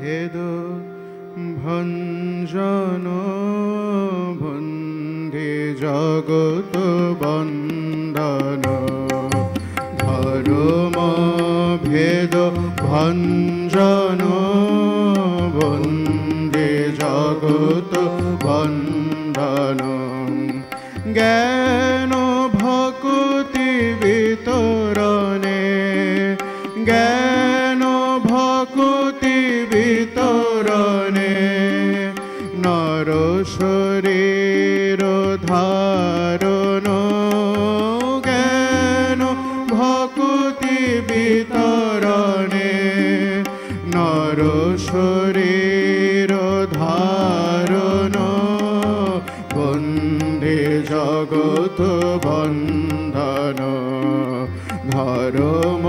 ভেদ ভঞ্জন বন্দে জগত বন্দন। ধর্ম ভেদ ভঞ্জন বন্দে জগত বন্দন। জ্ঞান নর শরীর ধারণ জ্ঞান ভকুতি বিতরণে নর শরীর ধারণ বন্দে জগত বন্দন ধর্ম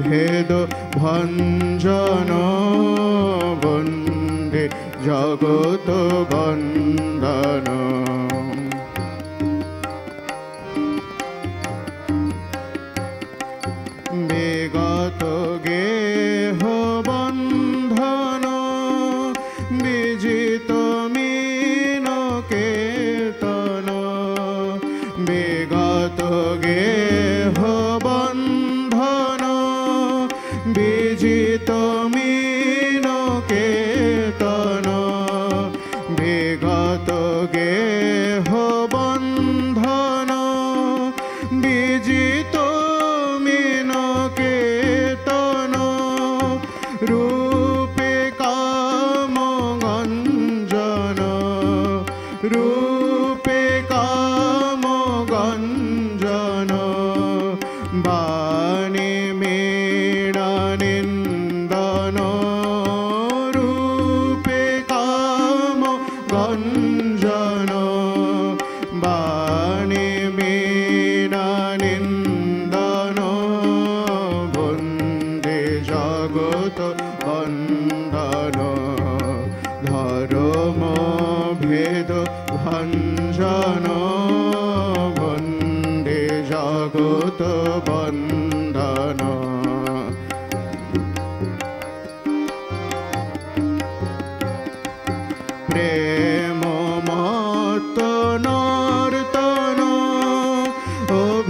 ভেদ ভঞ্জন জগত বন্দন। গঞ্জন বাণী মেড়া নিন্দন বন্দে জগত বন্দন ধর্ম ভেদ ভঞ্জন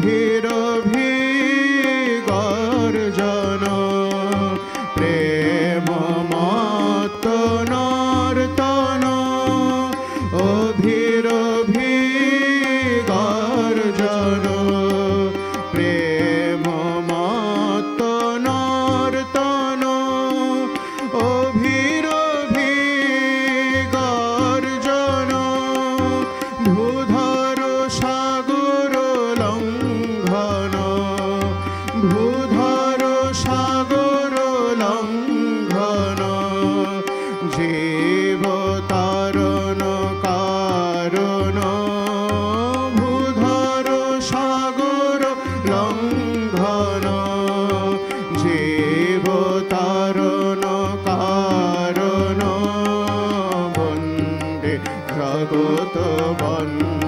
hit সাগর লঙ্ঘন জীব তারণ কারণ ভূধর সাগর লঙ্ঘন জীব তারণ কারণ বন্দে জগত বন্দন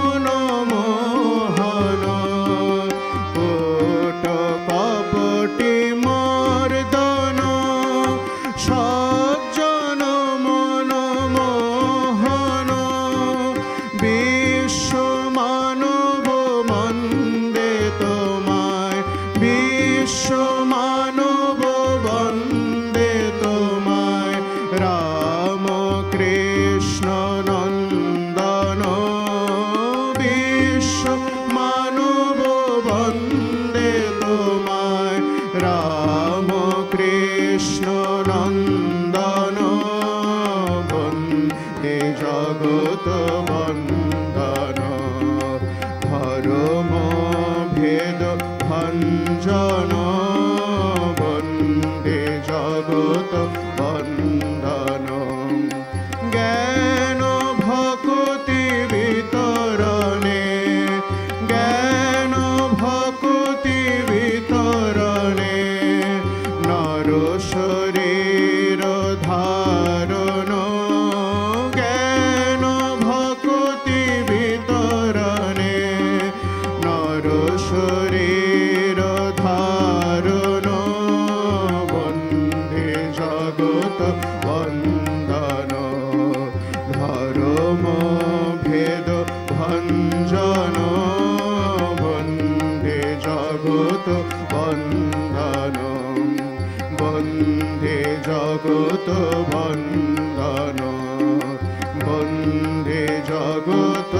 জগত বন্দন ধর্ম ভেদ ভঞ্জন জগত বন্দন বন্দে জগত